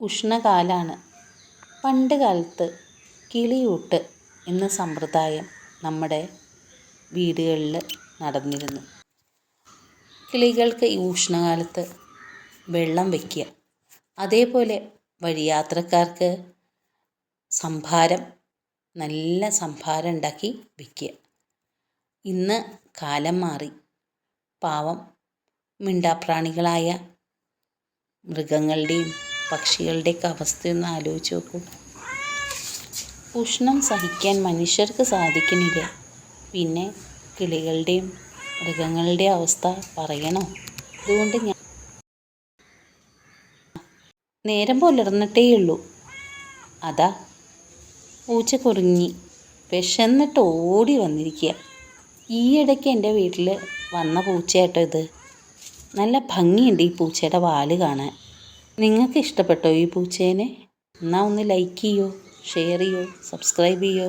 ഉഷ്ണകാലമാണ് പണ്ട് കാലത്ത് കിളിയൂട്ട് എന്ന സമ്പ്രദായം നമ്മുടെ വീടുകളിൽ നടന്നിരുന്നു. കിളികൾക്ക് ഈ ഉഷ്ണകാലത്ത് വെള്ളം വയ്ക്കുക. അതേപോലെ വഴിയാത്രക്കാർക്ക് സംഭാരം നല്ല സംഭാരം ഉണ്ടാക്കി വയ്ക്കുക. ഇന്ന് കാലം മാറി. പാവം മിണ്ടാപ്രാണികളായ മൃഗങ്ങളുടെയും പക്ഷികളുടെയൊക്കെ അവസ്ഥയൊന്ന് ആലോചിച്ച് നോക്കൂ. ഉഷ്ണം സഹിക്കാൻ മനുഷ്യർക്ക് സാധിക്കുന്നില്ല. പിന്നെ കിളികളുടെയും മൃഗങ്ങളുടെയും അവസ്ഥ പറയണോ? അതുകൊണ്ട് ഞാൻ നേരം പുലർന്നിട്ടേയുള്ളൂ. അതാ പൂച്ച കുറുങ്ങി വിശന്നിട്ട് ഓടി വന്നിരിക്കുക. ഈയിടയ്ക്ക് എന്റെ വീട്ടിൽ വന്ന പൂച്ചയാട്ടോ ഇത്. നല്ല ഭംഗിയുണ്ട് ഈ പൂച്ചയുടെ വാൽ കാണാൻ. നിങ്ങൾക്ക് ഇഷ്ടപ്പെട്ടോ ഈ പൂച്ചേനെ? എന്നാൽ ഒന്ന് ലൈക്ക് ചെയ്യോ ഷെയർ ചെയ്യോ സബ്സ്ക്രൈബ് ചെയ്യോ.